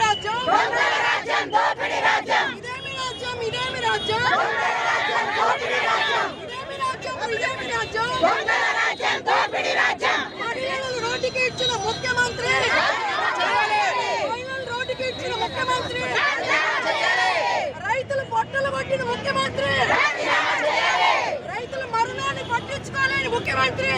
ఇదేమి రాజ్యం ఇదేమి రాజ్యం. ఇదేమి రాజ్యం ఇదేమి రాజ్యం. మహిళలు రోడ్డుకి ఇచ్చిన ముఖ్యమంత్రి. మహిళలు రోడ్డుకి ఇచ్చిన ముఖ్యమంత్రి. రైతులు పొట్టలు పట్టిన ముఖ్యమంత్రి. రైతుల మరణాన్ని పట్టించుకోలేని ముఖ్యమంత్రి.